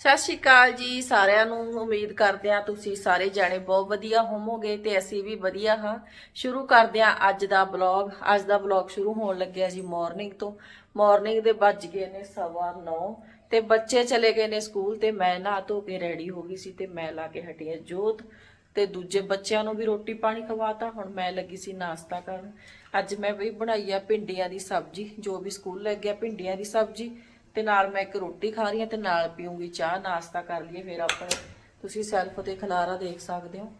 ਸਤਿ ਸ਼੍ਰੀ ਅਕਾਲ ਜੀ, ਸਾਰਿਆਂ ਨੂੰ ਉਮੀਦ ਕਰਦੇ ਹਾਂ ਤੁਸੀਂ ਸਾਰੇ ਜਾਣੇ ਬਹੁਤ ਵਧੀਆ ਹੋਵੋਗੇ ਤੇ ਅਸੀਂ ਵੀ ਵਧੀਆ ਹਾਂ। ਸ਼ੁਰੂ ਕਰਦੇ ਹਾਂ ਅੱਜ ਦਾ ਬਲੌਗ ਅੱਜ ਦਾ ਬਲੌਗ ਸ਼ੁਰੂ ਹੋਣ ਲੱਗਿਆ ਜੀ ਮਾਰਨਿੰਗ ਤੋਂ। ਮਾਰਨਿੰਗ ਦੇ ਵੱਜ ਗਏ ਨੇ ਸਵਾ 9 ਤੇ ਬੱਚੇ ਚਲੇ ਗਏ ਨੇ ਸਕੂਲ ਤੇ ਮੈਂ ਨਹਾ ਧੋ ਕੇ ਰੈਡੀ ਹੋ ਗਈ ਸੀ ਤੇ ਮੈਂ ਲਾ ਕੇ ਹਟੀ ਆ ਜੋਤ ਤੇ ਦੂਜੇ ਬੱਚਿਆਂ ਨੂੰ ਵੀ ਰੋਟੀ ਪਾਣੀ ਖਵਾਤਾ, ਹੁਣ ਮੈਂ ਲੱਗੀ ਸੀ ਨਾਸ਼ਤਾ ਕਰਨ। ਅੱਜ ਮੈਂ ਵੀ ਬਣਾਈ ਆ ਭਿੰਡੀਆਂ ਦੀ ਸਬਜ਼ੀ, ਜੋ ਵੀ ਸਕੂਲ ਲੱਗ ਗਿਆ ਭਿੰਡੀਆਂ ਦੀ ਸਬਜ਼ੀ। ਤੇ ਨਾਲ ਮੈਂ ਇੱਕ ਰੋਟੀ ਖਾ ਰਹੀ ਹਾਂ ਤੇ ਨਾਲ ਪੀਉਂਗੀ ਚਾਹ, ਨਾਸ਼ਤਾ ਕਰ ਲਈਏ ਫਿਰ ਆਪਣੇ ਤੁਸੀਂ ਸੈਲਫ ਤੇ ਖਲਾਰਾ ਦੇਖ ਸਕਦੇ ਹੋ।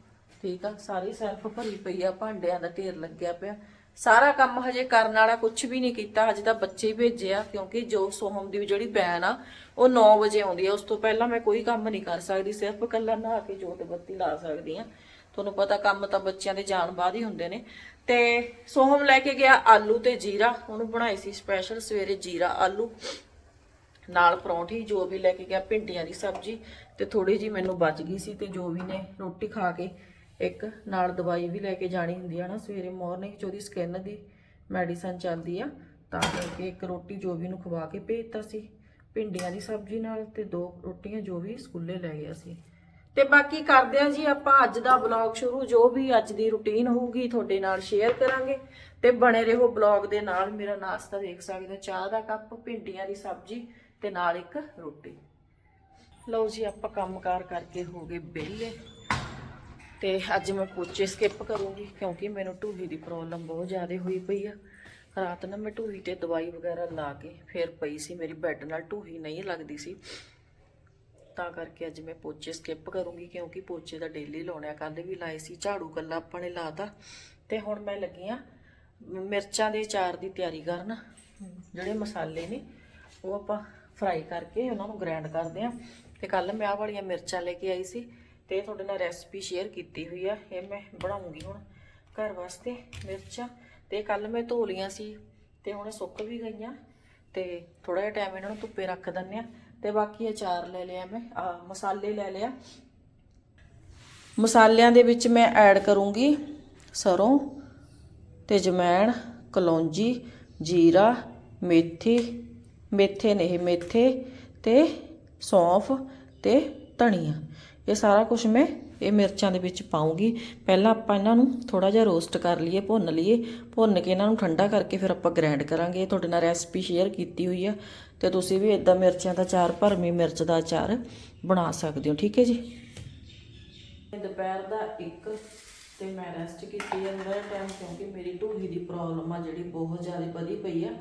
ਠੀਕ ਆ, ਸਾਰੀ ਸੈਲਫ ਭਰੀ ਪਈ ਆ, ਭਾਂਡਿਆਂ ਦਾ ਢੇਰ ਲੱਗਿਆ ਪਿਆ। ਸਾਰਾ ਕੰਮ ਹਜੇ ਕਰਨ ਵਾਲਾ ਕੁਝ ਵੀ ਨਹੀਂ ਕੀਤਾ, ਹਜੇ ਤਾਂ ਬੱਚੇ ਹੀ ਕਿਉਂਕਿ ਜੋ ਸੋਹਮ ਦੀ ਜਿਹੜੀ ਬੈਨ ਆ, ਉਹ 9 ਵਜੇ ਆਉਂਦੀ ਆ। ਉਸ ਤੋਂ ਪਹਿਲਾਂ ਮੈਂ ਕੋਈ ਕੰਮ ਨਹੀਂ ਕਰ ਸਕਦੀ, ਸਿਰਫ ਕੱਲਾ ਨਹਾ ਕੇ ਜੋਤ ਬੱਤੀ ਲਾ ਸਕਦੀ ਆ। ਤੁਹਾਨੂੰ ਪਤਾ ਕੰਮ ਤਾਂ ਬੱਚਿਆਂ ਦੇ ਜਾਣ ਬਾਅਦ ਹੀ ਹੁੰਦੇ ਨੇ। ਤੇ ਸੋਹਮ ਲੈ ਕੇ ਗਿਆ ਆਲੂ ਤੇ ਜੀਰਾ, ਉਹਨੂੰ ਬਣਾਈ ਸੀ ਸਪੈਸ਼ਲ ਸਵੇਰੇ ਜੀਰਾ ਆਲੂ। ਨਾਲ ਪਰੌਂਠੀ, ਜੋ ਵੀ ਲੈ ਕੇ ਗਿਆ, ਭਿੰਡੀਆਂ ਦੀ ਸਬਜ਼ੀ ਤੇ ਥੋੜੀ ਜੀ ਮੈਨੂੰ ਬਚ ਗਈ ਸੀ ਤੇ ਜੋ ਵੀ ਨੇ ਰੋਟੀ ਖਾ ਕੇ ਇੱਕ ਨਾਲ ਦਵਾਈ ਵੀ ਲੈ ਕੇ ਜਾਣੀ ਹੁੰਦੀ ਆ ਨਾ, ਸਵੇਰੇ ਮਾਰਨਿੰਗ ਚ ਉਹਦੀ ਸਕਿਨ ਦੀ ਮੈਡੀਸਨ ਚੱਲਦੀ ਆ, ਤਾਂ ਕਰਕੇ ਇੱਕ ਰੋਟੀ ਜੋ ਵੀ ਨੂੰ ਖਵਾ ਕੇ ਭੇਜਤਾ ਸੀ, ਭਿੰਡੀਆਂ ਦੀ ਸਬਜ਼ੀ ਨਾਲ ਤੇ ਦੋ ਰੋਟੀਆਂ ਜੋ ਵੀ ਸਕੂਲੇ ਲੈ ਗਿਆ ਸੀ। ਤੇ ਬਾਕੀ ਕਰਦੇ ਆ ਜੀ ਆਪਾਂ ਅੱਜ ਦਾ ਬਲੌਗ ਸ਼ੁਰੂ, ਜੋ ਵੀ ਅੱਜ ਦੀ ਰੁਟੀਨ ਹੋਊਗੀ ਤੁਹਾਡੇ ਨਾਲ ਸ਼ੇਅਰ ਕਰਾਂਗੇ ਤੇ ਬਣੇ ਰਹੋ ਬਲੌਗ ਦੇ ਨਾਲ, ਮੇਰਾ ਨਾਸ਼ਤਾ ਦੇਖ ਸਕਦੇ ਹੋ, ਚਾਹ ਦਾ ਕੱਪ, ਭਿੰਡੀਆਂ ਦੀ ਸਬਜ਼ੀ ਤੇ ਨਾਲ ਇੱਕ ਰੋਟੀ। ਲਓ ਜੀ, ਆਪਾਂ ਕੰਮਕਾਰ ਕਰਕੇ ਹੋ ਗਏ ਵਿਹਲੇ। ਤੇ ਅੱਜ ਮੈਂ ਪੋਚੇ ਸਕਿਪ ਕਰੂੰਗੀ ਕਿਉਂਕਿ ਮੈਨੂੰ ਢੂਹੀ ਦੀ ਪ੍ਰੋਬਲਮ ਬਹੁਤ ਜ਼ਿਆਦਾ ਹੋਈ ਪਈ ਆ। ਰਾਤ ਨੂੰ ਮੈਂ ਢੂਹੀ ਤੇ ਦਵਾਈ ਵਗੈਰਾ ਲਾ ਕੇ ਫਿਰ ਪਈ ਸੀ, ਮੇਰੀ ਬੈੱਡ ਨਾਲ ਢੂਹੀ ਨਹੀਂ ਲੱਗਦੀ ਸੀ। ਤਾਂ ਕਰਕੇ ਅੱਜ ਮੈਂ ਪੋਚੇ ਸਕਿਪ ਕਰੂੰਗੀ ਕਿਉਂਕਿ ਪੋਚੇ ਤਾਂ ਡੇਲੀ ਲਾਉਣੇ ਆ ਕੱਲ ਵੀ ਲਾਏ ਸੀ, ਝਾੜੂ ਕੱਲਾ ਆਪਾਂ ਨੇ ਲਾਤਾ ਤੇ ਹੁਣ ਮੈਂ ਲੱਗੀ ਆ ਮਿਰਚਾਂ ਦੇ ਅਚਾਰ ਦੀ ਤਿਆਰੀ ਕਰਨ, ਜਿਹੜੇ ਮਸਾਲੇ ਨੇ, ਉਹ ਆਪਾਂ ਫਰਾਈ ਕਰਕੇ ਉਹਨਾਂ ਨੂੰ ਗ੍ਰਾਈਂਡ ਕਰਦੇ ਆ ਤੇ ਕੱਲ ਮੈਂ ਆਹ ਵਾਲੀਆਂ ਮਿਰਚਾਂ ਲੈ ਕੇ ਆਈ ਸੀ ਤੇ ਇਹ ਤੁਹਾਡੇ ਨਾਲ ਰੈਸਪੀ ਸ਼ੇਅਰ ਕੀਤੀ ਹੋਈ ਆ, ਇਹ ਮੈਂ ਬਣਾਉਂਗੀ ਹੁਣ ਘਰ ਵਾਸਤੇ ਮਿਰਚਾਂ। ਤੇ ਕੱਲ ਮੈਂ ਧੋ ਲੀਆਂ ਸੀ ਤੇ ਹੁਣ ਸੁੱਕ ਵੀ ਗਈਆਂ ਤੇ ਥੋੜਾ ਜਿਹਾ ਟਾਈਮ ਇਹਨਾਂ ਨੂੰ ਧੁੱਪੇ ਰੱਖ ਦਿੰਨੇ ਆ ਤੇ ਬਾਕੀ ਅਚਾਰ ਲੈ ਲਿਆ ਮੈਂ, ਆ ਮਸਾਲੇ ਲੈ ਲਿਆ ਮਸਾਲਿਆਂ ਦੇ ਵਿੱਚ ਮੈਂ ਐਡ ਕਰੂੰਗੀ ਸਰੋਂ ਤੇ ਜਮੈਣ ਕਲੌਂਜੀ, ਜੀਰਾ, ਮੇਥੀ ਮੇਥੇ ਨੇ ਇਹ ਮੇਥੇ ਤੇ ਸੌਂਫ ਤੇ ਧਨੀਆ। ਇਹ ਸਾਰਾ ਕੁਝ ਮੈਂ ਇਹ ਮਿਰਚਾਂ ਦੇ ਵਿੱਚ ਪਾਉਂਗੀ। ਪਹਿਲਾਂ ਆਪਾਂ ਇਹਨਾਂ ਨੂੰ ਥੋੜਾ ਜਿਹਾ ਰੋਸਟ ਕਰ ਲਈਏ, ਭੁੰਨ ਲਈਏ। ਭੁੰਨ ਕੇ ਇਹਨਾਂ ਨੂੰ ਠੰਡਾ ਕਰਕੇ ਫਿਰ ਆਪਾਂ ਗ੍ਰਾਈਂਡ ਕਰਾਂਗੇ। ਤੁਹਾਡੇ ਨਾਲ ਰੈਸਪੀ ਸ਼ੇਅਰ ਕੀਤੀ ਹੋਈ ਆ ਤੇ ਤੁਸੀਂ ਵੀ ਇਦਾਂ ਮਿਰਚਾਂ ਦਾ ਚਾਰ ਭਰਮੀ ਮਿਰਚ ਦਾ ਅਚਾਰ ਬਣਾ ਸਕਦੇ ਹੋ। ਠੀਕ ਹੈ ਜੀ? ਦੁਪਹਿਰ ਦਾ ਇੱਕ ਤੇ ਮੈਂ ਰੈਸਟ ਕੀਤੀ ਹੈ ਟਾਈਮ ਕਿਉਂਕਿ ਮੇਰੀ ਢੂਹੀ ਦੀ ਪ੍ਰੋਬਲਮ ਆ ਜਿਹੜੀ ਬਹੁਤ ਜ਼ਿਆਦਾ ਵਧੀ ਪਈ ਆ।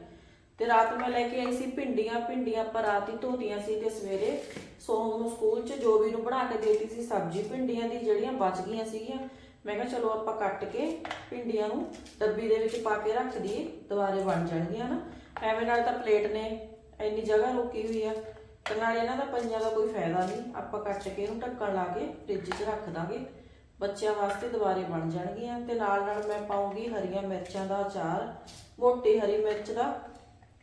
ਤੇ ਰਾਤ ਨੂੰ ਮੈਂ ਲੈ ਕੇ ਆਈ ਸੀ ਭਿੰਡੀਆਂ ਭਿੰਡੀਆਂ ਆਪਾਂ ਰਾਤ ਹੀ ਧੋਤੀਆਂ ਸੀ ਤੇ ਸਵੇਰੇ ਸੋਹਮ ਨੂੰ ਸਕੂਲ 'ਚ ਜੋ ਵੀ ਨੂੰ ਬਣਾ ਕੇ ਦੇਤੀ ਸੀ ਸਬਜ਼ੀ ਭਿੰਡੀਆਂ ਦੀ ਜਿਹੜੀਆਂ ਬਚ ਗਈਆਂ ਸੀਗੀਆਂ। ਮੈਂ ਕਿਹਾ ਚਲੋ ਆਪਾਂ ਕੱਟ ਕੇ ਭਿੰਡੀਆਂ ਨੂੰ ਡੱਬੀ ਦੇ ਵਿੱਚ ਪਾ ਕੇ ਰੱਖ ਦਈਏ, ਦੁਬਾਰੇ ਬਣ ਜਾਣਗੀਆਂ ਨਾ। ਐਵੇਂ ਨਾਲ ਤਾਂ ਪਲੇਟ ਨੇ ਇੰਨੀ ਜਗ੍ਹਾ ਰੋਕੀ ਹੋਈ ਆ, ਤੇ ਨਾਲ ਇਹਨਾਂ ਦਾ ਪੰਜਾਂ ਦਾ ਕੋਈ ਫਾਇਦਾ ਨਹੀਂ। ਆਪਾਂ ਕੱਟ ਕੇ ਇਹਨੂੰ ਢੱਕਣ ਲਾ ਕੇ ਫ੍ਰਿਜ 'ਚ ਰੱਖ ਦਾਂਗੇ। ਬੱਚਿਆਂ ਵਾਸਤੇ ਦੁਬਾਰੇ ਬਣ ਜਾਣਗੀਆਂ। ਤੇ ਨਾਲ ਨਾਲ ਮੈਂ ਪਾਉਂਗੀ ਹਰੀਆਂ ਮਿਰਚਾਂ ਦਾ ਅਚਾਰ, ਮੋਟੀ ਹਰੀ ਮਿਰਚ ਦਾ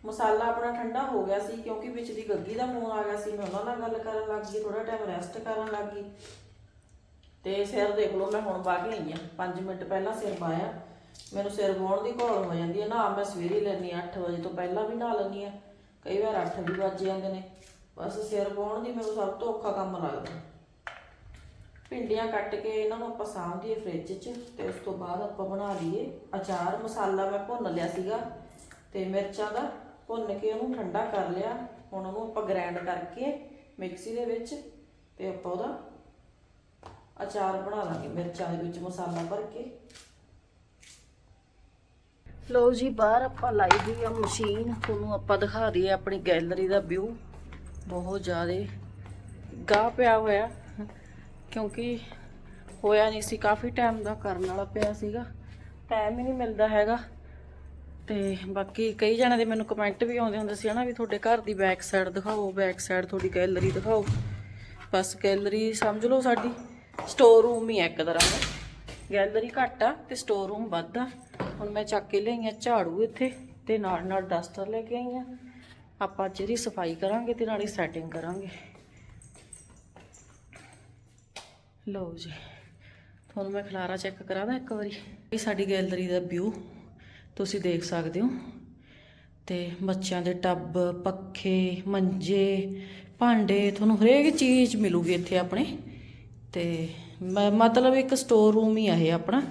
ਮਸਾਲਾ ਆਪਣਾ ਠੰਡਾ ਹੋ ਗਿਆ ਸੀ ਕਿਉਂਕਿ ਵਿੱਚ ਦੀ ਗੱਗੀ ਦਾ ਫੋਨ ਆ ਗਿਆ ਸੀ, ਮੈਂ ਉਹਨਾਂ ਨਾਲ ਗੱਲ ਕਰਨ ਲੱਗ ਗਈ ਥੋੜਾ ਟਾਈਮ ਰੈਸਟ ਕਰਨ ਲੱਗ ਗਈ। ਤੇ ਸਿਰ ਦੇਖ ਲਓ, ਮੈਂ ਹੁਣ ਬਾਗ ਲਈ ਆ 5 ਮਿੰਟ ਪਹਿਲਾਂ ਸਿਰ ਪਾਇਆ ਮੈਨੂੰ ਸਿਰ ਵਾਉਣ ਦੀ ਘੋਲ ਹੋ ਜਾਂਦੀ ਹੈ। ਨਾ, ਮੈਂ ਸਵੇਰੇ ਲੈਣੀ 8 ਵਜੇ ਤੋਂ ਪਹਿਲਾਂ ਵੀ ਨਹਾ ਲੈਣੀ ਆ ਕਈ ਵਾਰ 8 ਵੀ ਵੱਜ ਜਾਂਦੇ ਨੇ। ਬਸ ਸਿਰ ਵਾਉਣ ਦੀ ਮੈਨੂੰ ਸਭ ਤੋਂ ਔਖਾ ਕੰਮ ਲੱਗਦਾ। ਭਿੰਡੀਆਂ ਕੱਟ ਕੇ ਇਹਨਾਂ ਨੂੰ ਆਪਾਂ ਸਾਂਭ ਦਈਏ ਫ੍ਰਿਜ 'ਚ ਤੇ ਉਸ ਤੋਂ ਬਾਅਦ ਆਪਾਂ ਬਣਾ ਲਈਏ ਅਚਾਰ। ਮਸਾਲਾ ਮੈਂ ਭੁੰਨ ਲਿਆ ਸੀਗਾ ਤੇ ਮਿਰਚਾਂ ਦਾ। ਭੁੰਨ ਕੇ ਉਹਨੂੰ ਠੰਡਾ ਕਰ ਲਿਆ। ਹੁਣ ਉਹਨੂੰ ਆਪਾਂ ਗ੍ਰਾਈਂਡ ਕਰਕੇ ਮਿਕਸੀ ਦੇ ਵਿੱਚ ਤੇ ਆਪਾਂ ਉਹਦਾ ਅਚਾਰ ਬਣਾ ਲਾਂਗੇ, ਮਿਰਚਾਂ ਦੇ ਵਿੱਚ ਮਸਾਲਾ ਭਰ ਕੇ। ਲਓ ਜੀ, ਬਾਹਰ ਆਪਾਂ ਲਾਈ ਹੋਈ ਆ ਮਸ਼ੀਨ। ਤੁਹਾਨੂੰ ਆਪਾਂ ਦਿਖਾ ਦਈਏ ਆਪਣੀ ਗੈਲਰੀ ਦਾ ਵਿਊ ਬਹੁਤ ਜ਼ਿਆਦਾ ਗਾਹ ਪਿਆ ਹੋਇਆ, ਕਿਉਂਕਿ ਹੋਇਆ ਨਹੀਂ ਸੀ। ਕਾਫੀ ਟਾਈਮ ਦਾ ਕਰਨ ਵਾਲਾ ਪਿਆ ਸੀਗਾ। ਟਾਈਮ ਹੀ ਨਹੀਂ ਮਿਲਦਾ ਹੈਗਾ। ਤੇ ਬਾਕੀ ਕਈ ਜਣਾਂ ਦੇ ਮੈਨੂੰ ਕਮੈਂਟ ਵੀ ਆਉਂਦੇ ਹੁੰਦੇ ਸੀ ਹਨਾ ਵੀ ਤੁਹਾਡੇ ਘਰ ਦੀ ਬੈਕ ਸਾਈਡ ਦਿਖਾਓ ਬੈਕ ਸਾਈਡ ਤੁਹਾਡੀ ਗੈਲਰੀ ਦਿਖਾਓ। ਬਸ ਗੈਲਰੀ ਸਮਝ ਲਓ ਸਾਡੀ ਸਟੋਰ ਰੂਮ ਹੀ ਹੈ ਇੱਕ ਤਰ੍ਹਾਂ ਦਾ। ਗੈਲਰੀ ਘੱਟ ਆ ਤੇ ਸਟੋਰ ਰੂਮ ਵੱਧ ਆ। ਹੁਣ ਮੈਂ ਚੱਕ ਕੇ ਲਿਆਈਆਂ ਝਾੜੂ ਇੱਥੇ ਤੇ ਨਾਲ ਨਾਲ ਡਸਟਰ ਲੈ ਕੇ ਆਈ ਆਈਆਂ ਆਪਾਂ ਅੱਜ ਸਫ਼ਾਈ ਕਰਾਂਗੇ ਤੇ ਹੀ ਸੈਟਿੰਗ ਕਰਾਂਗੇ। ਲਓ ਜੀ, ਤੁਹਾਨੂੰ ਮੈਂ ਖਲਾਰਾ ਚੈੱਕ ਕਰਾਦਾ ਇੱਕ ਵਾਰੀ। ਇਹ ਸਾਡੀ ਗੈਲਰੀ ਦਾ ਵਿਊ ਤੁਸੀਂ ਦੇਖ ਸਕਦੇ ਹੋ। ਤੇ ਬੱਚਿਆਂ ਦੇ ਟੱਬ, ਪੱਖੇ, ਮੰਜੇ, ਭਾਂਡੇ, ਤੁਹਾਨੂੰ ਹਰੇਕ ਚੀਜ਼ ਮਿਲੂਗੀ ਇੱਥੇ ਆਪਣੇ। ਤੇ ਮ- ਮਤਲਬ ਇੱਕ ਸਟੋਰ ਰੂਮ ਹੀ ਆ ਇਹ ਆਪਣਾ।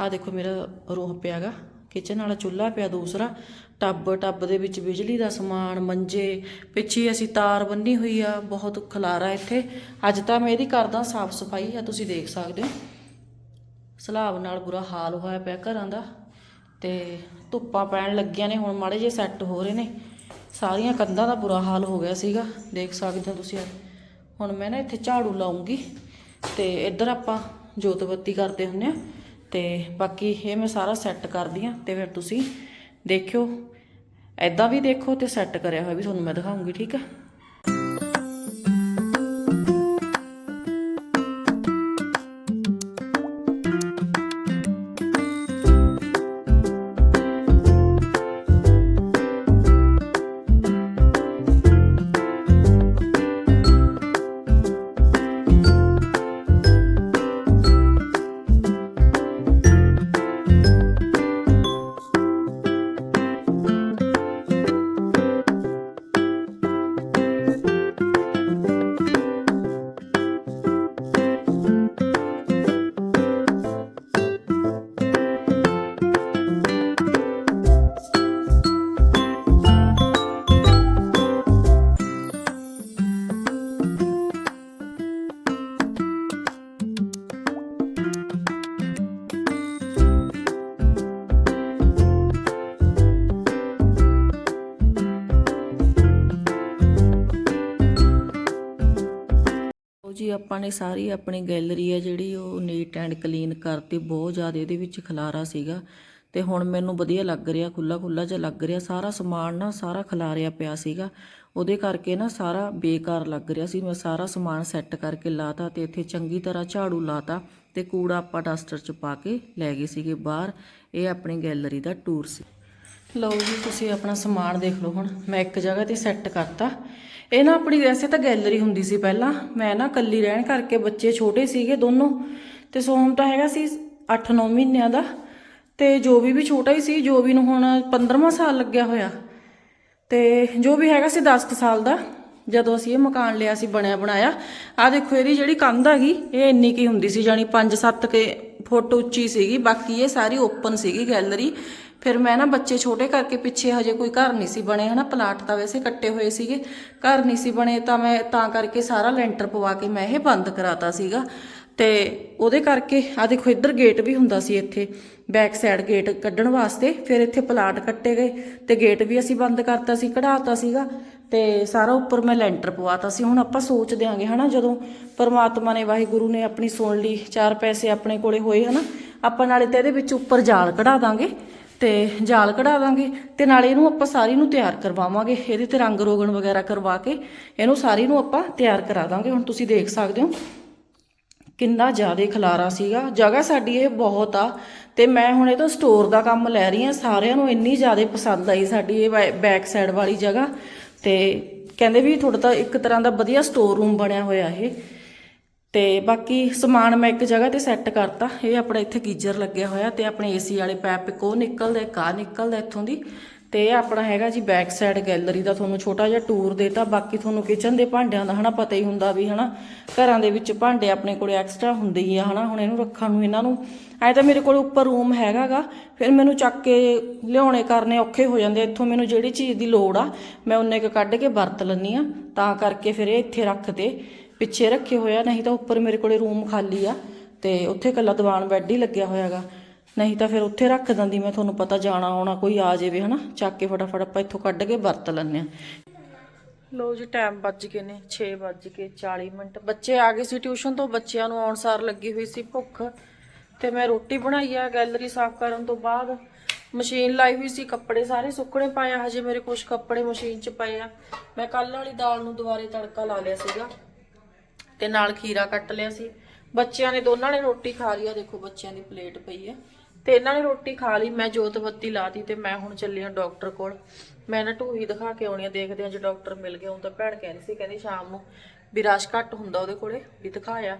ਆ ਦੇਖੋ ਮੇਰਾ ਰੂਹ ਪਿਆਗਾ। ਕਿਚਨ ਵਾਲਾ ਚੁੱਲ੍ਹਾ ਪਿਆ ਦੂਸਰਾ। ਟੱਬ ਟੱਬ ਦੇ ਵਿੱਚ ਬਿਜਲੀ ਦਾ ਸਮਾਨ, ਮੰਜੇ, ਪਿੱਛੇ ਅਸੀਂ ਤਾਰ ਬੰਨੀ ਹੋਈ ਆ, ਬਹੁਤ ਖਲਾਰਾ ਇੱਥੇ। ਅੱਜ ਤਾਂ ਮੈਂ ਇਹਦੀ ਕਰਦਾ ਸਾਫ਼ ਸਫ਼ਾਈ ਆ, ਤੁਸੀਂ ਦੇਖ ਸਕਦੇ ਹੋ। ਸਲਾਬ ਨਾਲ ਬੁਰਾ ਹਾਲ ਹੋਇਆ ਪਿਆ ਘਰਾਂ ਦਾ। ਤੇ ਧੁੱਪਾਂ ਪੈਣ ਲੱਗੀਆਂ ਨੇ, ਹੁਣ ਮਾੜੇ ਜਿਹੇ ਸੈੱਟ ਹੋ ਰਹੇ ਨੇ। ਸਾਰੀਆਂ ਕੰਧਾਂ ਦਾ ਬੁਰਾ ਹਾਲ ਹੋ ਗਿਆ ਸੀਗਾ, ਦੇਖ ਸਕਦੇ ਹੋ ਤੁਸੀਂ ਹੁਣ ਮੈਂ ਨਾ ਇੱਥੇ ਝਾੜੂ ਲਾਉਂਗੀ ਤੇ ਇੱਧਰ ਆਪਾਂ ਜੋਤ ਬੱਤੀ ਕਰਦੇ ਹੁੰਨੇ ਆ। ਤੇ ਬਾਕੀ ਇਹ ਮੈਂ ਸਾਰਾ ਸੈੱਟ ਕਰਦੀ ਆ ਤੇ ਫਿਰ ਤੁਸੀਂ ਦੇਖਿਓ। ਐਦਾਂ ਵੀ ਦੇਖੋ ਤੇ ਸੈੱਟ ਕਰਿਆ ਹੋਇਆ ਵੀ ਤੁਹਾਨੂੰ ਮੈਂ ਦਿਖਾਉਂਗੀ, ਠੀਕ ਆ? ਜੀ, ਆਪਾਂ ਨੇ ਸਾਰੀ ਆਪਣੀ ਗੈਲਰੀ ਹੈ ਜਿਹੜੀ ਉਹ ਨੀਟ ਐਂਡ ਕਲੀਨ ਕਰਤੀ, ਬਹੁਤ ਜ਼ਿਆਦਾ ਇਹਦੇ ਵਿੱਚ ਖਲਾਰਾ ਸੀਗਾ। ਤੇ ਹੁਣ ਮੈਨੂੰ ਵਧੀਆ ਲੱਗ ਰਿਹਾ ਖੁੱਲਾ ਖੁੱਲਾ ਜਿਹਾ ਲੱਗ ਰਿਹਾ। ਸਾਰਾ ਸਮਾਨ ਨਾ, ਸਾਰਾ ਖਲਾਰਿਆ ਪਿਆ ਸੀਗਾ। ਉਹਦੇ ਕਰਕੇ ਨਾ ਸਾਰਾ ਬੇਕਾਰ ਲੱਗ ਰਿਹਾ ਸੀ। ਮੈਂ ਸਾਰਾ ਸਮਾਨ ਸੈੱਟ ਕਰਕੇ ਲਾਤਾ ਤੇ ਇੱਥੇ ਚੰਗੀ ਤਰ੍ਹਾਂ ਝਾੜੂ ਲਾਤਾ ਤੇ ਕੂੜਾ ਆਪਾਂ ਡਸਟਰ 'ਚ ਪਾ ਕੇ ਲੈ ਗਏ ਸੀਗੇ ਬਾਹਰ। ਇਹ ਆਪਣੀ ਗੈਲਰੀ ਦਾ ਟੂਰ ਸੀ। ਲਓ ਜੀ, ਤੁਸੀਂ ਆਪਣਾ ਸਮਾਨ ਦੇਖ ਲਓ ਹੁਣ। ਮੈਂ ਇੱਕ ਜਗ੍ਹਾ ਤੇ ਸੈੱਟ ਕਰਤਾ। ਇਹ ਨਾ ਆਪਣੀ ਵੈਸੇ ਤਾਂ ਗੈਲਰੀ ਹੁੰਦੀ ਸੀ ਪਹਿਲਾਂ। ਮੈਂ ਨਾ ਇਕੱਲੀ ਰਹਿਣ ਕਰਕੇ ਬੱਚੇ ਛੋਟੇ ਸੀਗੇ ਦੋਨੋਂ। ਤੇ ਸੋਹਮ ਤਾਂ ਹੈਗਾ ਸੀ 8-9 ਮਹੀਨਿਆਂ ਦਾ। ਤੇ ਜੋ ਵੀ ਵੀ ਛੋਟਾ ਹੀ ਸੀ, ਜੋ ਵੀ ਨੂੰ ਹੁਣ 15ਵਾਂ ਸਾਲ ਲੱਗਿਆ ਹੋਇਆ। ਤੇ ਜੋ ਵੀ ਹੈਗਾ ਸੀ 10 ਕੁ ਸਾਲ ਦਾ। ਜਦੋਂ ਅਸੀਂ ਇਹ ਮਕਾਨ ਲਿਆ ਸੀ ਬਣਿਆ ਬਣਾਇਆ ਆ ਦੇਖੋ, ਇਹਦੀ ਜਿਹੜੀ ਕੰਧ ਹੈਗੀ, ਇਹ ਇੰਨੀ ਕੀ ਹੁੰਦੀ ਸੀ ਜਾਨੀ 5-7 ਕੇ ਫੁੱਟ ਉੱਚੀ ਸੀਗੀ, ਬਾਕੀ ਇਹ ਸਾਰੀ ਓਪਨ ਸੀਗੀ ਗੈਲਰੀ ਫਿਰ ਮੈਂ ਨਾ ਬੱਚੇ ਛੋਟੇ ਕਰਕੇ ਪਿੱਛੇ ਹਜੇ ਕੋਈ ਘਰ ਨਹੀਂ ਸੀ ਬਣੇ, ਹਨਾ ਪਲਾਟ ਤਾਂ ਵੈਸੇ ਕੱਟੇ ਹੋਏ ਸੀਗੇ। ਘਰ ਨਹੀਂ ਸੀ ਬਣੇ ਤਾਂ ਮੈਂ ਤਾਂ ਕਰਕੇ ਸਾਰਾ ਲੈਂਟਰ ਪਵਾ ਕੇ ਮੈਂ ਇਹ ਬੰਦ ਕਰਾਤਾ ਸੀਗਾ। ਤੇ ਉਹਦੇ ਕਰਕੇ ਆ ਦੇਖੋ ਇੱਧਰ ਗੇਟ ਵੀ ਹੁੰਦਾ ਸੀ ਇੱਥੇ ਬੈਕ ਸਾਈਡ ਗੇਟ ਕੱਢਣ ਵਾਸਤੇ, ਫਿਰ ਇੱਥੇ ਪਲਾਟ ਕੱਟੇ ਗਏ। ਤੇ ਗੇਟ ਵੀ ਅਸੀਂ ਬੰਦ ਕਰਤਾ ਸੀ, ਕਢਾਤਾ ਸੀਗਾ। ਤੇ ਸਾਰਾ ਉੱਪਰ ਮੈਂ ਲੈਂਟਰ ਪਵਾਤਾ ਸੀ। ਹੁਣ ਆਪਾਂ ਸੋਚ ਦਿਆਂਗੇ, ਹਨਾ? ਜਦੋਂ ਪਰਮਾਤਮਾ ਨੇ, ਵਾਹਿਗੁਰੂ ਨੇ ਆਪਣੀ ਸੁਣ ਲਈ, ਚਾਰ ਪੈਸੇ ਆਪਣੇ ਕੋਲੇ ਹੋਏ, ਹਨਾ? ਆਪਾਂ ਨਾਲੇ ਤੇ ਇਹਦੇ ਵਿੱਚ ਉੱਪਰ ਜਾਲ ਕਢਾ ਦਾਂਗੇ ਤੇ ਜਾਲ ਕਢਾ ਦਾਂਗੇ ਤੇ ਨਾਲੇ ਇਹਨੂੰ ਆਪਾਂ ਸਾਰੀ ਨੂੰ ਤਿਆਰ ਕਰਵਾਵਾਂਗੇ। ਇਹਦੇ ਤੇ ਰੰਗ ਰੋਗਣ ਵਗੈਰਾ ਕਰਵਾ ਕੇ ਇਹਨੂੰ ਸਾਰੀ ਨੂੰ ਆਪਾਂ ਤਿਆਰ ਕਰਾ ਦਾਂਗੇ। ਹੁਣ ਤੁਸੀਂ ਦੇਖ ਸਕਦੇ ਹੋ ਕਿੰਨਾ ਜ਼ਿਆਦਾ ਖਲਾਰਾ ਸੀਗਾ। ਜਗ੍ਹਾ ਸਾਡੀ ਇਹ ਬਹੁਤ ਆ ਤੇ ਮੈਂ ਹੁਣ ਇਹ ਤੋਂ ਸਟੋਰ ਦਾ ਕੰਮ ਲੈ ਰਹੀ ਹਾਂ। ਸਾਰਿਆਂ ਨੂੰ ਇੰਨੀ ਜ਼ਿਆਦਾ ਪਸੰਦ ਆਈ ਸਾਡੀ ਇਹ ਬੈਕ ਸਾਈਡ ਵਾਲੀ ਜਗ੍ਹਾ। ਤੇ ਕਹਿੰਦੇ ਵੀ ਤੁਹਾਡਾ ਤਾਂ ਇੱਕ ਤਰ੍ਹਾਂ ਦਾ ਵਧੀਆ ਸਟੋਰ ਰੂਮ ਬਣਿਆ ਹੋਇਆ ਇਹ। ਤੇ ਬਾਕੀ ਸਮਾਨ ਮੈਂ ਇੱਕ ਜਗ੍ਹਾ ਤੇ ਸੈੱਟ ਕਰਤਾ। ਇਹ ਆਪਣਾ ਇੱਥੇ ਗੀਜ਼ਰ ਲੱਗਿਆ ਹੋਇਆ ਤੇ ਆਪਣੇ ਏਸੀ ਵਾਲੇ ਪੈਪ ਇੱਕ ਉਹ ਨਿਕਲਦਾ, ਇੱਕ ਨਿਕਲਦਾ ਇੱਥੋਂ ਦੀ। ਤੇ ਇਹ ਆਪਣਾ ਹੈਗਾ ਜੀ ਬੈਕ ਸਾਈਡ ਗੈਲਰੀ ਦਾ ਤੁਹਾਨੂੰ ਛੋਟਾ ਜਿਹਾ ਟੂਰ ਦੇਤਾ। ਬਾਕੀ ਤੁਹਾਨੂੰ ਕਿਚਨ ਦੇ ਭਾਂਡਿਆਂ ਦਾ ਹਨਾ ਪਤਾ ਹੀ ਹੁੰਦਾ ਵੀ ਹਨਾ। ਘਰਾਂ ਦੇ ਵਿੱਚ ਭਾਂਡੇ ਆਪਣੇ ਕੋਲੇ ਐਕਸਟਰਾ ਹੁੰਦੇ ਹੀ ਆ ਹਨਾ। ਹੁਣ ਇਹਨੂੰ ਰੱਖਣ ਨੂੰ, ਇਹਨਾਂ ਨੂੰ ਐ ਤਾਂ ਮੇਰੇ ਕੋਲ ਉੱਪਰ ਰੂਮ ਹੈਗਾਗਾ, ਫਿਰ ਮੈਨੂੰ ਚੱਕ ਕੇ ਲਿਆਉਣੇ ਕਰਨੇ ਔਖੇ ਹੋ ਜਾਂਦੇ ਇੱਥੋਂ ਮੈਨੂੰ ਜਿਹੜੀ ਚੀਜ਼ ਦੀ ਲੋੜ ਆ, ਮੈਂ ਉਹਨੇ ਕ ਕੱਢ ਕੇ ਵਰਤ ਲੈਂਦੀ ਆ। ਤਾਂ ਕਰਕੇ ਫਿਰ ਇਹ ਇੱਥੇ ਰੱਖ ਪਿੱਛੇ ਰੱਖੇ ਹੋਇਆ, ਨਹੀਂ ਤਾਂ ਉੱਪਰ ਮੇਰੇ ਕੋਲੇ ਰੂਮ ਖਾਲੀ ਆ, ਤੇ ਉੱਥੇ ਕੱਲਾ ਦੀਵਾਨ ਬੈੱਡ ਹੀ ਲੱਗਿਆ ਹੋਇਆਗਾ। ਨਹੀਂ ਤਾਂ ਫਿਰ ਉੱਥੇ ਰੱਖ ਦਿੰਦੀ ਮੈਂ, ਤੁਹਾਨੂੰ ਪਤਾ ਜਾਣਾ ਆਉਣਾ ਕੋਈ ਆ ਜਾਵੇ, ਹਨਾ? ਚੱਕ ਕੇ ਫਟਾਫਟ ਆਪਾਂ ਇੱਥੋਂ ਕੱਢ ਕੇ ਵਰਤ ਲੈਂਦੇ ਆ। ਲੋ ਜੀ ਟਾਈਮ ਵੱਜ ਗਏ ਨੇ 6 ਵੱਜ ਕੇ 40 ਮਿੰਟ। ਬੱਚੇ ਆ ਗਏ ਸੀ ਟਿਊਸ਼ਨ ਤੋਂ, ਬੱਚਿਆਂ ਨੂੰ ਆਉਣ ਸਾਰ ਲੱਗੀ ਹੋਈ ਸੀ ਭੁੱਖ। ਤੇ ਮੈਂ ਰੋਟੀ ਬਣਾਈ ਆ, ਗੈਲਰੀ ਸਾਫ਼ ਕਰਨ ਤੋਂ ਬਾਅਦ। ਮਸ਼ੀਨ ਲਾਈ ਹੋਈ ਸੀ, ਕੱਪੜੇ ਸਾਰੇ ਸੁੱਕਣੇ ਪਾਏ ਆ, ਹਜੇ ਮੇਰੇ ਕੁਝ ਕੱਪੜੇ ਮਸ਼ੀਨ 'ਚ ਪਏ ਆ। ਮੈਂ ਕੱਲ ਵਾਲੀ ਦਾਲ ਨੂੰ ਦੁਬਾਰੇ ਤੜਕਾ ਲਾ ਲਿਆ ਸੀਗਾ ਤੇ ਨਾਲ ਖੀਰਾ ਕੱਟ ਲਿਆ ਸੀ। ਬੱਚਿਆਂ ਨੇ ਦੋਨਾਂ ਨੇ ਰੋਟੀ ਖਾ ਲਈ ਆ, ਦੇਖੋ ਬੱਚਿਆਂ ਦੀ ਪਲੇਟ ਪਈ ਆ। ਤੇ ਇਹਨਾਂ ਨੇ ਰੋਟੀ ਖਾ ਲਈ, ਮੈਂ ਜੋਤ ਬੱਤੀ ਲਾਤੀ ਤੇ ਮੈਂ ਹੁਣ ਚੱਲੀ ਆ ਡਾਕਟਰ ਕੋਲ। ਮੈਂ ਨਾ ਢੂਹੀ ਦਿਖਾ ਕੇ ਆਉਣੀ ਆ, ਦੇਖਦੇ ਆ ਜੇ ਡਾਕਟਰ ਮਿਲ ਗਿਆ ਹੁਣ ਤਾਂ ਭੈਣ ਕਹਿ ਰਹੀ ਸੀ, ਕਹਿੰਦੀ ਸ਼ਾਮ ਨੂੰ ਵੀ ਰਸ਼ ਘੱਟ ਹੁੰਦਾ ਉਹਦੇ ਕੋਲੇ, ਵੀ ਦਿਖਾਇਆ।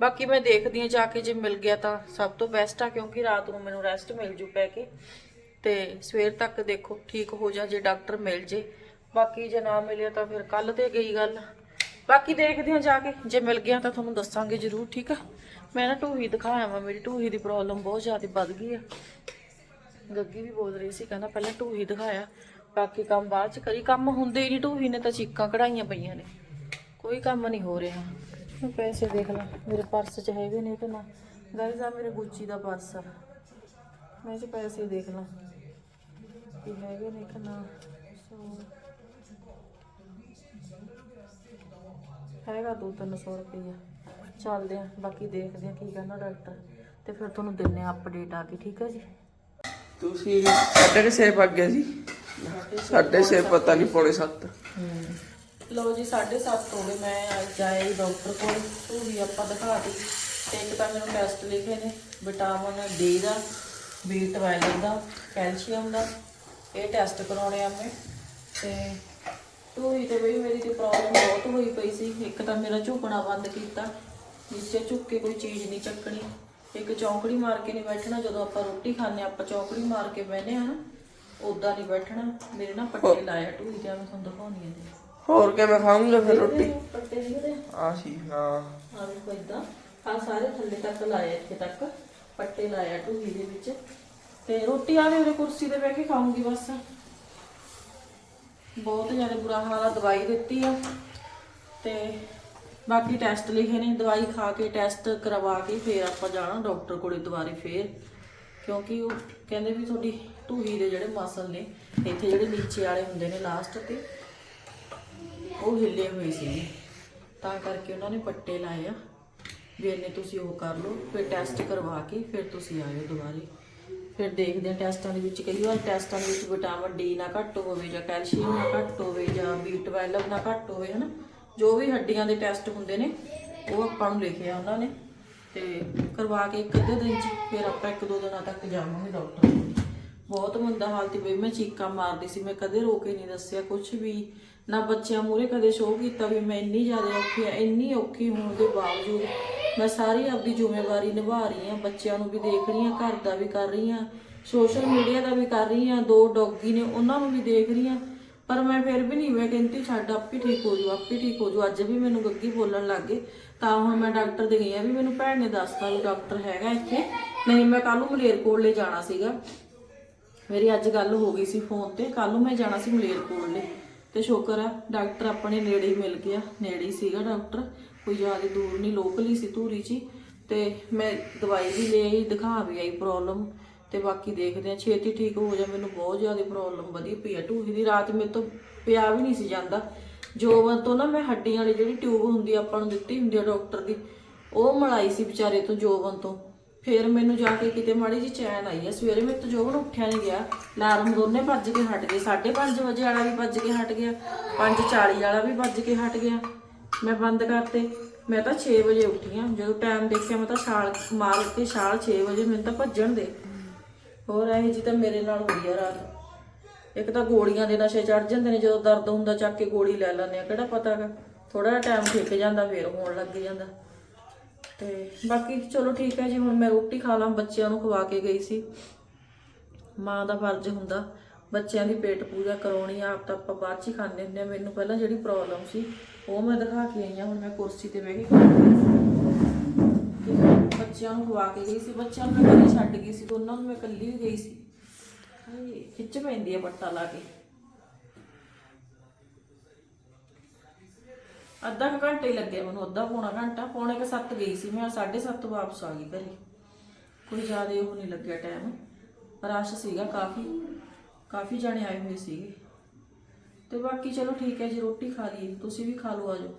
ਬਾਕੀ ਮੈਂ ਦੇਖਦੀ ਆ ਜਾ ਕੇ ਜੇ ਮਿਲ ਗਿਆ ਤਾਂ। ਸਭ ਤੋਂ ਬੈਸਟ ਆ ਕਿਉਂਕਿ ਰਾਤ ਨੂੰ ਮੈਨੂੰ ਰੈਸਟ ਮਿਲ ਜੂ ਪੈ ਕੇ। ਤੇ ਸਵੇਰ ਤੱਕ ਦੇਖੋ ਠੀਕ ਹੋ ਜਾ ਜੇ ਡਾਕਟਰ ਮਿਲ ਜੇ। ਬਾਕੀ ਜੇ ਨਾ ਮਿਲਿਆ ਤਾਂ ਫਿਰ ਕੱਲ ਤੇ ਗਈ ਗੱਲ। ਬਾਕੀ ਦੇਖਦੇ ਹਾਂ ਜਾ ਕੇ। ਜੇ ਮਿਲ ਗਿਆ ਤਾਂ ਤੁਹਾਨੂੰ ਦੱਸਾਂਗੇ ਜ਼ਰੂਰ, ਠੀਕ ਆ? ਮੈਂ ਨਾ ਢੂਹੀ ਦਿਖਾਇਆ ਵਾ, ਮੇਰੀ ਢੂਹੀ ਦੀ ਪ੍ਰੋਬਲਮ ਬਹੁਤ ਜ਼ਿਆਦਾ ਵੱਧ ਗਈ ਆ। ਗੱਗੀ ਵੀ ਬੋਲ ਰਹੀ ਸੀ, ਕਹਿੰਦਾ ਪਹਿਲਾਂ ਢੂਹੀ ਦਿਖਾਇਆ। ਬਾਕੀ ਕੰਮ ਬਾਅਦ ਚ ਕਰੀ। ਕੰਮ ਹੁੰਦੇ ਹੀ ਨਹੀਂ ਢੂਹੀ ਨੇ ਤਾਂ ਚੀਕਾਂ ਕਢਾਈਆਂ ਪਈਆਂ ਨੇ। ਕੋਈ ਕੰਮ ਨਹੀਂ ਹੋ ਰਿਹਾ। ਮੈਂ ਪੈਸੇ ਦੇਖ ਲਾ ਮੇਰੇ ਪਰਸ 'ਚ ਹੈਗੇ ਨੇ ਕਿ ਨਾ। ਗਾਇਜ਼ ਆ ਮੇਰੇ ਗੁੱਚੀ ਦਾ ਪਰਸ ਆ। ਮੈਂ ਇਹ ਪੈਸੇ ਦੇਖ ਲਾਂ। ਕਿ ਹੈਗੇ ਨੇ ਕਿ ਨਾ। ਸੌ। ਹੈਗਾ ਦੋ ਤਿੰਨ ਸੌ ਰੁਪਈਆ। ਚੱਲਦੇ ਆ ਬਾਕੀ ਦੇਖਦੇ ਆ ਕੀ ਕਹਿੰਦਾ ਡਾਕਟਰ ਤੇ ਫਿਰ ਤੁਹਾਨੂੰ ਦਿੰਨੇ ਆ ਅਪਡੇਟ ਆ ਕੇ ਠੀਕ ਹੈ ਜੀ? ਤੁਸੀਂ ਸਾਢੇ ਕੁ ਛੇ ਪੱਗ ਗਿਆ ਜੀ? ਸਾਢੇ ਛੇ ਪਤਾ ਨਹੀਂ ਪੌਣੇ ਸੱਤ। ਲਓ ਜੀ 7:30 ਹੋ ਗਏ। ਮੈਂ ਅੱਜ ਆਈ ਡਾਕਟਰ ਕੋਲ। ਤੂੰ ਵੀ ਆਪਾਂ ਦਿਖਾਤੀ ਤੇ ਇੱਕ ਤਾਂ ਮੈਨੂੰ ਟੈਸਟ ਲਿਖੇ ਨੇ। ਵਿਟਾਮਿਨ ਡੀ ਦਾ B12 ਦਾ ਕੈਲਸ਼ੀਅਮ ਦਾ। ਇਹ ਟੈਸਟ ਕਰਾਉਣੇ ਆ ਮੈਂ। ਤੇ ਤੂੰ ਤੇ ਬਈ ਮੇਰੀ ਤੇ ਪ੍ਰੋਬਲਮ ਬਹੁਤ ਹੋਈ ਪਈ ਸੀ। ਇੱਕ ਤਾਂ ਮੇਰਾ ਝੁਕਣਾ ਬੰਦ ਕੀਤਾ। ਨੀਚੇ ਝੁੱਕ ਕੇ ਕੋਈ ਚੀਜ਼ ਨਹੀਂ ਚੱਕਣੀ। ਇੱਕ ਚੌਂਕੜੀ ਮਾਰ ਕੇ ਨਹੀਂ ਬੈਠਣਾ। ਜਦੋਂ ਆਪਾਂ ਰੋਟੀ ਖਾਂਦੇ ਹਾਂ, ਆਪਾਂ ਚੌਂਕੜੀ ਮਾਰ ਕੇ ਬਹਿਨੇ ਆ ਨਾ ਉਦਾਂ ਨਹੀਂ ਬੈਠਣਾ। ਮੇਰੇ ਨਾ ਪੱਟੇ ਲਾਇਆ ਟੂਈ ਤੇ ਮੈਂ ਤੁਹਾਨੂੰ ਦਿਖਾਉਣੀ ਹੈ ਹੋਰ ਕਿਵੇਂ ਖਾਉਂਗੇ ਫਿਰ ਰੋਟੀ? ਆ ਸੀ ਹਾਂ। ਆ ਵੇਖੋ ਇਦਾਂ ਆ ਸਾਰੇ ਥੱਲੇ ਤੱਕ ਲਾਏ ਇੱਥੇ ਤੱਕ। ਪੱਟੇ ਲਾਇਆ ਟੂਹੀ ਦੇ ਵਿੱਚ। ਤੇ ਰੋਟੀ ਆਵੇ ਉਹਦੇ ਕੁਰਸੀ ਤੇ ਬਹਿ ਕੇ ਖਾਉਂਗੀ ਬਸ। ਬਹੁਤ ਜ਼ਿਆਦਾ ਬੁਰਾ ਹਾਲ ਆ ਦਵਾਈ ਦਿੱਤੀ ਆ। ਤੇ ਬਾਕੀ ਟੈਸਟ ਲਿਖੇ ਨੇ ਦਵਾਈ ਖਾ ਕੇ ਟੈਸਟ ਕਰਵਾ ਕੇ ਫੇਰ ਆਪਾਂ ਜਾਣਾ ਡਾਕਟਰ ਕੋਲੇ ਦੁਬਾਰੇ ਫੇਰ। ਕਿਉਂਕਿ ਉਹ ਕਹਿੰਦੇ ਵੀ ਤੁਹਾਡੀ ਢੂਹੀ ਦੇ ਜਿਹੜੇ ਮਸਲ ਨੇ ਇੱਥੇ ਜਿਹੜੇ ਨੀਚੇ ਵਾਲੇ ਹੁੰਦੇ ਨੇ ਲਾਸਟ ਤੇ ਉਹ ਹਿੱਲੇ ਹੋਏ ਸੀ। ਤਾਂ ਕਰਕੇ ਉਹਨਾਂ ਨੇ ਪੱਟੇ ਲਾਏ ਆ ਵੀ ਇਹਨੇ ਤੁਸੀਂ ਉਹ ਕਰ ਲਓ, ਫਿਰ ਟੈਸਟ ਕਰਵਾ ਕੇ ਫਿਰ ਤੁਸੀਂ ਆਇਓ ਦੁਬਾਰੇ। ਫਿਰ ਦੇਖਦੇ ਆ ਟੈਸਟਾਂ ਦੇ ਵਿੱਚ ਕਈ ਵਾਰ ਟੈਸਟਾਂ ਦੇ ਵਿੱਚ ਵਿਟਾਮਿਨ ਡੀ ਨਾ ਘੱਟ ਹੋਵੇ ਜਾਂ ਕੈਲਸ਼ੀਅਮ ਨਾ ਘੱਟ ਹੋਵੇ ਜਾਂ B12 ਨਾ ਘੱਟ ਹੋਵੇ, ਹਨਾ? ਜੋ ਵੀ ਹੱਡੀਆਂ ਦੇ ਟੈਸਟ ਹੁੰਦੇ ਨੇ, ਉਹ ਆਪਾਂ ਨੂੰ ਲਿਖਿਆ ਉਹਨਾਂ ਨੇ। ਤੇ ਕਰਵਾ ਕੇ ਇੱਕ ਅੱਧੇ ਦਿਨ ਚ ਫਿਰ ਆਪਾਂ ਇੱਕ ਦੋ ਦਿਨਾਂ ਤੱਕ ਜਾਵਾਂਗੇ ਡਾਕਟਰ ਕੋਲ। ਬਹੁਤ ਮੰਦਾ ਹਾਲਤ ਬਈ ਮੈਂ ਚੀਕਾਂ ਮਾਰਦੀ ਸੀ, ਮੈਂ ਕਦੇ ਰੋ ਕੇ ਨਹੀਂ ਦੱਸਿਆ ਕੁਝ ਵੀ। ਨਾ ਬੱਚਿਆਂ ਮੂਹਰੇ ਕਦੇ ਸ਼ੋਅ ਕੀਤਾ ਵੀ ਮੈਂ ਇੰਨੀ ਜ਼ਿਆਦਾ ਔਖੀ ਆ ਇੰਨੀ ਔਖੀ ਹੋਣ ਦੇ ਬਾਵਜੂਦ ਮੈਂ ਸਾਰੀ ਆਪਦੀ ਜ਼ਿੰਮੇਵਾਰੀ ਨਿਭਾ ਰਹੀ ਹਾਂ, ਬੱਚਿਆਂ ਨੂੰ ਵੀ ਦੇਖ ਰਹੀ ਹਾਂ, ਘਰ ਦਾ ਵੀ ਕਰ ਰਹੀ ਹਾਂ ਸੋਸ਼ਲ ਮੀਡੀਆ ਦਾ ਵੀ ਕਰ ਰਹੀ ਹਾਂ, ਦੋ ਡੌਗੀ ਨੇ ਉਹਨਾਂ ਨੂੰ ਵੀ ਦੇਖ ਰਹੀ ਹਾਂ, ਪਰ ਮੈਂ ਫਿਰ ਵੀ ਨਹੀਂ, ਮੈਂ ਕਹਿੰਦੀ ਛੱਡ, ਆਪੇ ਠੀਕ ਹੋ ਜੂ ਆਪੇ ਠੀਕ ਹੋ ਜੂ ਅੱਜ ਵੀ ਮੈਨੂੰ ਗੱਗੀ ਬੋਲਣ ਲੱਗ ਗਏ, ਤਾਂ ਹੁਣ ਮੈਂ ਡਾਕਟਰ ਦੇ ਗਈ ਆ ਵੀ ਮੈਨੂੰ ਭੈਣ ਨੇ ਦੱਸਤਾ ਵੀ ਡਾਕਟਰ ਹੈਗਾ ਇੱਥੇ, ਨਹੀਂ ਮੈਂ ਕੱਲ ਨੂੰ ਮਲੇਰਕੋਟਲੇ ਜਾਣਾ ਸੀਗਾ, ਮੇਰੀ ਅੱਜ ਗੱਲ ਹੋ ਗਈ ਸੀ ਫੋਨ ਤੇ ਕੱਲ ਨੂੰ ਮੈਂ ਜਾਣਾ ਸੀ ਮਲੇਰਕੋਟਲੇ ਤੇ ਸ਼ੁਕਰ ਆ, ਡਾਕਟਰ ਆਪਣੇ ਨੇੜੇ ਹੀ ਮਿਲ ਗਿਆ, ਨੇੜੇ ਹੀ ਸੀਗਾ ਡਾਕਟਰ, ਕੋਈ ਜ਼ਿਆਦਾ ਦੂਰ ਨਹੀਂ ਲੋਕਲ ਹੀ ਸੀ ਧੂਰੀ 'ਚ ਤੇ ਮੈਂ ਦਵਾਈ ਵੀ ਲੈ ਆਈ, ਦਿਖਾ ਵੀ ਆਈ ਪ੍ਰੋਬਲਮ ਤੇ ਬਾਕੀ ਦੇਖਦੇ ਆ ਛੇਤੀ ਠੀਕ ਹੋ ਜਾ ਮੈਨੂੰ ਬਹੁਤ ਜ਼ਿਆਦਾ ਪ੍ਰੋਬਲਮ ਵਧੀ ਪਈ ਆ ਢੂਹੀ ਦੀ, ਰਾਤ ਮੇਰੇ ਤੋਂ ਪਿਆ ਵੀ ਨਹੀਂ ਸੀ ਜਾਂਦਾ ਜੋਬਨ ਤੋਂ ਨਾ ਮੈਂ ਹੱਡੀਆਂ ਵਾਲੀ ਜਿਹੜੀ ਟਿਊਬ ਹੁੰਦੀ ਆ, ਆਪਾਂ ਨੂੰ ਦਿੱਤੀ ਹੁੰਦੀ ਆ ਡਾਕਟਰ ਦੀ, ਉਹ ਮਲਾਈ ਸੀ ਵਿਚਾਰੇ ਤੋਂ, ਜੋਬਨ ਤੋਂ ਫਿਰ ਮੈਨੂੰ ਜਾ ਕੇ ਕਿਤੇ ਮਾੜੀ ਜੀ ਚੈਨ ਆਈ ਆ। ਸਵੇਰੇ ਮੇਰੇ ਤੋਂ ਜੋਬਨ ਉੱਠਿਆ ਨਹੀਂ ਗਿਆ। ਅਲਾਰਮ ਦੋਨੇ ਭੱਜ ਕੇ ਹਟ ਗਏ। 5:30 ਵਜੇ ਵਾਲਾ ਵੀ ਭੱਜ ਕੇ ਹਟ ਗਿਆ। 5:40 ਵਾਲਾ ਵੀ ਭੱਜ ਕੇ ਹਟ ਗਿਆ। ਮੈਂ ਬੰਦ ਕਰਤੇ। ਮੈਂ ਤਾਂ 6 ਵਜੇ ਉੱਠੀ ਆ। ਜਦੋਂ ਟਾਈਮ ਦੇਖਿਆ ਮੈਂ ਤਾਂ ਛਾਲ ਮਾਰ ਕੇ ਛਾਲ 6 ਵਜੇ ਮੈਨੂੰ ਤਾਂ ਭੱਜਣ ਦੇ। ਹੋਰ ਇਹ ਜੀ ਤਾਂ ਮੇਰੇ ਨਾਲ ਹੋਈ ਆ ਰਾਤ। ਇੱਕ ਤਾਂ ਗੋਲੀਆਂ ਦੇ ਨਸ਼ੇ ਚੜ ਜਾਂਦੇ ਨੇ। ਜਦੋਂ ਦਰਦ ਹੁੰਦਾ ਚੱਕ ਕੇ ਗੋਲੀ ਲੈ ਲੈਂਦੇ ਆ। ਕਿਹੜਾ ਪਤਾਗਾ ਥੋੜਾ ਜਿਹਾ ਟਾਈਮ ਠਿਕ ਜਾਂਦਾ, ਫੇਰ ਹੋਣ ਲੱਗ ਜਾਂਦਾ। ਤੇ ਬਾਕੀ ਚਲੋ ਠੀਕ ਹੈ ਜੀ, ਹੁਣ ਮੈਂ ਰੋਟੀ ਖਾ ਲਾਂ, ਬੱਚਿਆਂ ਨੂੰ ਖਵਾ ਕੇ ਗਈ ਸੀ। ਮਾਂ ਦਾ ਫਰਜ਼ ਹੁੰਦਾ, ਬੱਚਿਆਂ ਦੀ ਪੇਟ ਪੂਜਾ ਕਰਾਉਣੀ ਆ, ਆਪ ਤਾਂ ਆਪਾਂ ਬਾਅਦ ਚ ਹੀ ਖਾਂਦੇ ਹੁੰਦੇ ਆ ਮੈਨੂੰ ਪਹਿਲਾਂ ਜਿਹੜੀ ਪ੍ਰੋਬਲਮ ਸੀ, ਉਹ ਮੈਂ ਦਿਖਾ ਕੇ ਆਈ ਆ ਹੁਣ ਮੈਂ ਕੁਰਸੀ ਤੇ ਬਹਿ ਕੇ ਬੱਚਿਆਂ ਨੂੰ ਖਵਾ ਕੇ ਗਈ ਸੀ, ਬੱਚਿਆਂ ਨੂੰ ਮੈਂ ਘਰੇ ਛੱਡ ਗਈ ਸੀ ਦੋਨਾਂ ਨੂੰ ਮੈਂ ਇਕੱਲੀ ਵੀ ਗਈ ਸੀ। ਖਿੱਚ ਪੈਂਦੀ ਆ ਪੱਟਾ ਲਾ ਕੇ। ਅੱਧਾ ਕੁ ਘੰਟਾ ਹੀ ਲੱਗਿਆ ਮੈਨੂੰ, ਅੱਧਾ ਪੌਣਾ ਘੰਟਾ, ਪੌਣੇ ਕੁ ਸੱਤ ਗਈ ਸੀ ਮੈਂ 7:30 ਵਾਪਸ ਆ ਗਈ ਘਰੇ। ਕੋਈ ਜ਼ਿਆਦਾ ਉਹ ਨਹੀਂ ਲੱਗਿਆ ਟਾਈਮ ਰਸ਼ ਸੀਗਾ ਕਾਫੀ ਕਾਫੀ ਜਾਣੇ ਆਏ ਹੋਏ ਸੀਗੇ। ਤੇ ਬਾਕੀ ਚਲੋ ਠੀਕ ਹੈ ਜੀ, ਰੋਟੀ ਖਾ ਲਈ ਤੁਸੀਂ ਵੀ ਖਾ ਲਓ ਆਜੋ